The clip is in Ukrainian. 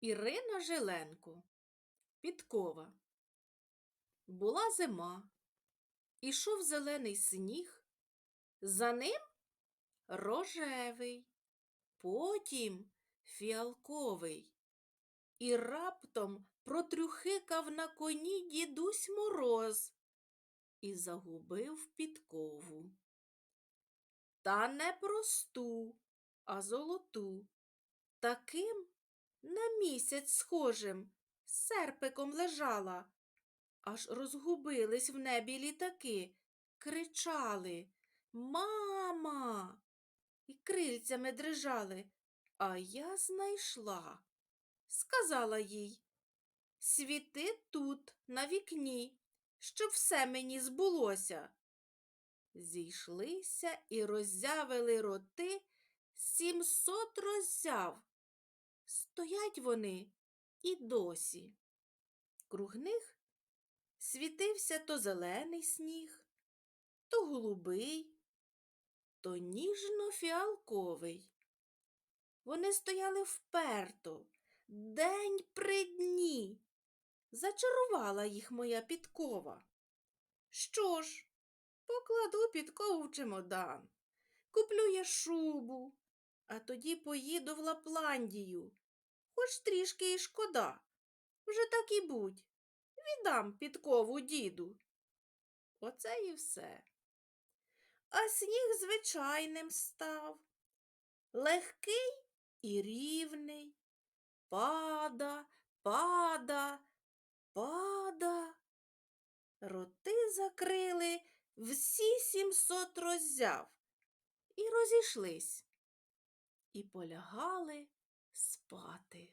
Ірина Жиленко. Підкова. Була зима. Ішов зелений сніг, за ним рожевий, потім фіалковий. І раптом протрюхикав на коні дідусь мороз і загубив підкову. Та не просту, а золоту. Таким на місяць схожим серпиком лежала, аж розгубились в небі літаки, кричали Мама! І крильцями дрижали. А я знайшла, сказала їй. Світи тут, на вікні, щоб все мені збулося. Зійшлися і роззявили роти сімсот роззяв. Стоять вони і досі. Круг них світився то зелений сніг, то голубий, то ніжно-фіалковий. Вони стояли вперто, день при дні. Зачарувала їх моя підкова. Що ж, покладу підкову в чемодан, куплю я шубу, а тоді поїду в Лапландію. Хоч трішки і шкода. Вже так і будь. Віддам підкову діду. Оце і все. А сніг звичайним став. Легкий і рівний. Пада, пада, пада. Роти закрили всі сімсот роззяв і розійшлись, і полягали спати.